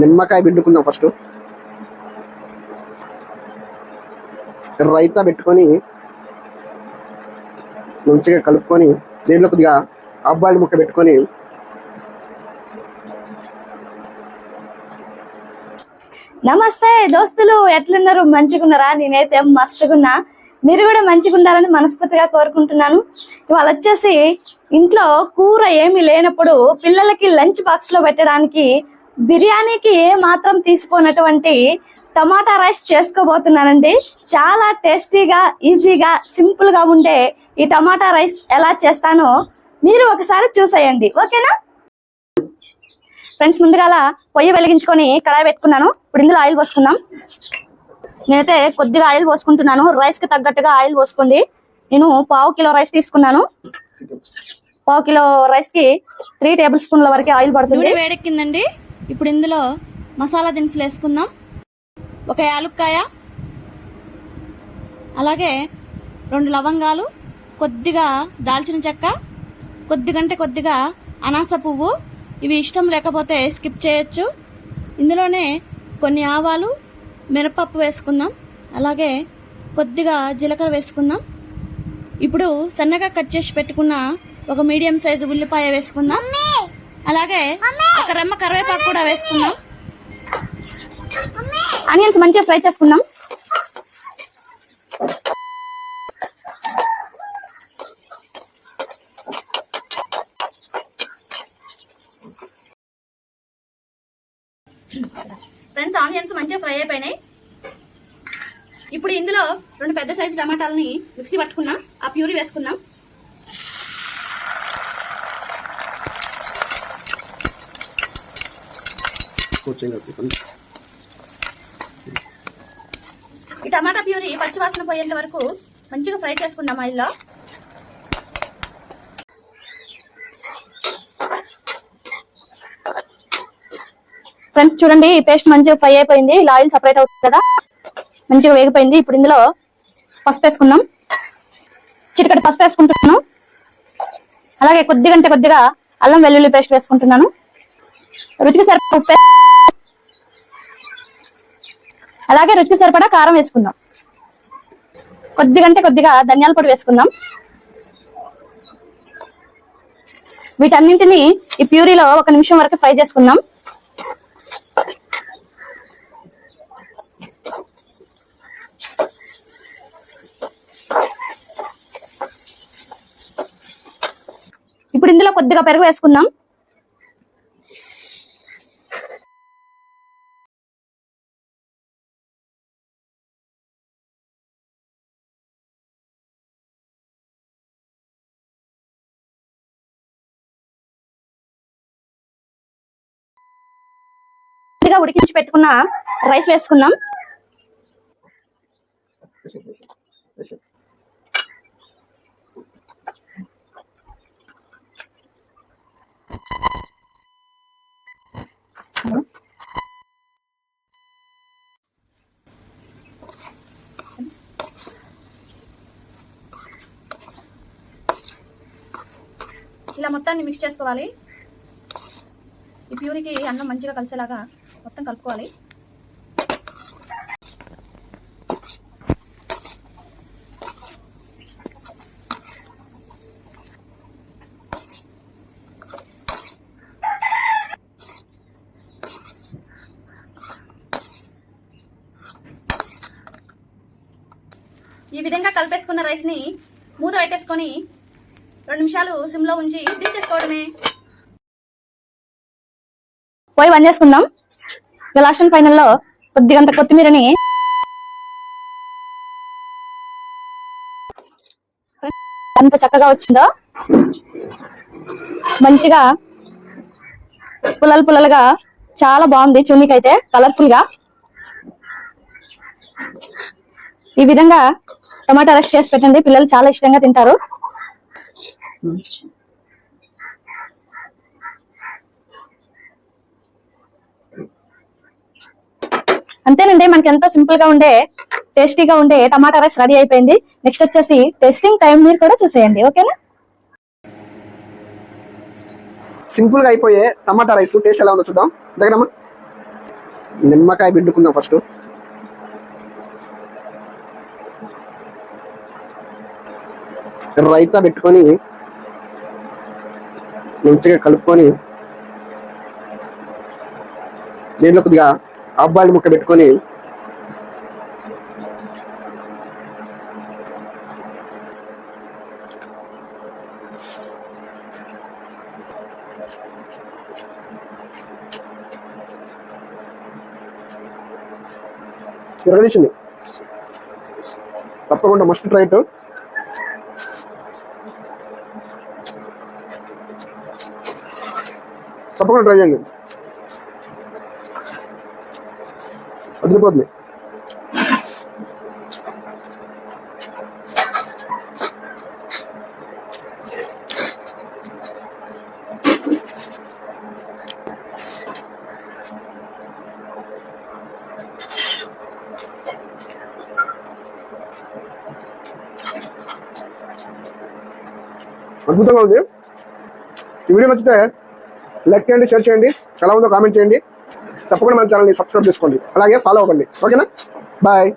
నిమ్మకాయ పిండుకుందాం ఫస్ట్. రైతా పెట్టుకొని మంచిగా కలుపుకొని దీంట్లో కొద్దిగా అబ్బాయిల ముక్క పెట్టుకొని నమస్తే దోస్తులు ఎట్లున్నారు? మంచిగున్నారా? నేనైతే మస్తుగున్నా. మీరు కూడా మంచిగా ఉండాలని మనస్ఫూర్తిగా కోరుకుంటున్నాను. ఇవాళ వచ్చేసి ఇంట్లో కూర ఏమీ లేనప్పుడు పిల్లలకి లంచ్ బాక్స్లో పెట్టడానికి బిర్యానీకి ఏ మాత్రం తీసుకోనటువంటి టమాటా రైస్ చేసుకోబోతున్నానండి. చాలా టేస్టీగా ఈజీగా సింపుల్గా ఉండే ఈ టమాటా రైస్ ఎలా చేస్తానో మీరు ఒకసారి చూసేయండి. ఓకేనా? ఫ్రెండ్స్ ముందుగా పొయ్యి వెలిగించుకొని కడాయి పెట్టుకున్నాను. ఇప్పుడు ఇందులో ఆయిల్ పోసుకుందాం. నేనైతే కొద్దిగా ఆయిల్ పోసుకుంటున్నాను. రైస్కి తగ్గట్టుగా ఆయిల్ పోసుకోండి. నేను పావు కిలో రైస్ తీసుకున్నాను. పావు కిలో రైస్కి త్రీ టేబుల్ స్పూన్ల వరకు ఆయిల్ పడుతుంది. వేడెక్కిందండి. ఇప్పుడు ఇందులో మసాలా దినుసులు వేసుకుందాం. ఒక యాలుక్కాయ అలాగే రెండు లవంగాలు కొద్దిగా దాల్చిన చెక్క కొద్దిగంటే కొద్దిగా అనాస పువ్వు. ఇవి ఇష్టం లేకపోతే స్కిప్ చేయొచ్చు. ఇందులోనే కొన్ని ఆవాలు మినపప్పు వేసుకుందాం. అలాగే కొద్దిగా జీలకర్ర వేసుకుందాం. ఇప్పుడు సన్నగా కట్ చేసి పెట్టుకున్న ఒక మీడియం సైజు ఉల్లిపాయ వేసుకుందాం. అలాగే ఒక రెమ్మ కరివేపాకు కూడా వేసుకుందాం. ఆనియన్స్ మంచిగా ఫ్రై చేసుకుందాం. ఫ్రెండ్స్ ఆనియన్స్ మంచిగా ఫ్రై అయిపోయినాయి. ఇప్పుడు ఇందులో రెండు పెద్ద సైజు టమాటాలని మిక్సీ పట్టుకున్నాం. ఆ ప్యూరీ వేసుకున్నాం ఈ టమాటా ప్యూరీ పచ్చివాసన పోయేంత వరకు మంచిగా ఫ్రై చేసుకున్నాం ఆయిల్లో ఫ్రెండ్స్ చూడండి ఈ పేస్ట్ మంచిగా ఫ్రై అయిపోయింది. ఇలా ఆయిల్ సపరేట్ అవుతుంది కదా? మంచిగా వేగిపోయింది. ఇప్పుడు ఇందులో పసుపు వేసుకుందాం. చిటికటి పసుపు వేసుకుంటున్నాను. అలాగే కొద్దిగా అంటే కొద్దిగా అల్లం వెల్లుల్లి పేస్ట్ వేసుకుంటున్నాను. రుచికి సరిపడ ఉప్పు అలాగే రుచికి సరిపడా కారం వేసుకుందాం. కొద్దిగా అంటే కొద్దిగా ధనియాల పొడి వేసుకుందాం. వీటన్నింటినీ ఈ ప్యూరీలో ఒక నిమిషం వరకు ఫ్రై చేసుకుందాం. ఇప్పుడు ఇందులో కొద్దిగా పెరుగు వేసుకుందాం. కొద్దిగా ఉడికించి పెట్టుకున్న రైస్ వేసుకుందాం. ఇలా మొత్తాన్ని మిక్స్ చేసుకోవాలి. ఈ ప్యూరికి అన్నం మంచిగా కలిసేలాగా మొత్తం కలుపుకోవాలి. ఈ విధంగా కలిపేసుకున్న రైస్ని మూత పెట్టేసుకొని రెండు నిమిషాలు సిమ్లో ఉంచి దించేసుకోవడమే పోయి వన్ చేసుకుందాం. లాస్ట్ అండ్ ఫైనల్లో కొద్దిగంత కొత్తిమీరని ఎంత చక్కగా వచ్చిందో మంచిగా పుల్లలు పుల్లలుగా చాలా బాగుంది చున్నీకైతే కలర్ఫుల్గా. ఈ విధంగా టమాటా రెస్ట్ చేసి పెట్టండి. పిల్లలు చాలా ఇష్టంగా తింటారు. అంతేనండి మనకి ఎంతో సింపుల్గా ఉండే టేస్టీగా ఉండే టమాటా రైస్ రెడీ అయిపోయింది. నెక్స్ట్ వచ్చేసి టేస్టింగ్ టైం మీరు కూడా చూసేయండి. ఓకేనా? సింపుల్గా అయిపోయే టమాటా రైస్ టేస్ట్ ఎలా ఉందో చూద్దాం. దగ్గరమ్మా. నిమ్మకాయ బిడ్డుకుందాం ఫస్ట్. రైతా పెట్టుకొని మంచిగా కలుపుకొని దీంట్లో కొద్దిగా అబ్బాయిల ముక్క పెట్టుకొని విరగదీసింది తప్పకుండా మస్ట్ ట్రైట్ తప్పకుండా ట్రై చేయండి. వదిలిపోతుంది అద్భుతంగా ఉంది. ఈ వీడియో నచ్చితే లైక్ చేయండి షేర్ చేయండి ఎలా ఉందో కామెంట్ చేయండి. తప్పకుండా మన ఛానల్ని సబ్స్క్రైబ్ చేసుకోండి. అలాగే ఫాలో అవ్వండి. ఓకేనా? బాయ్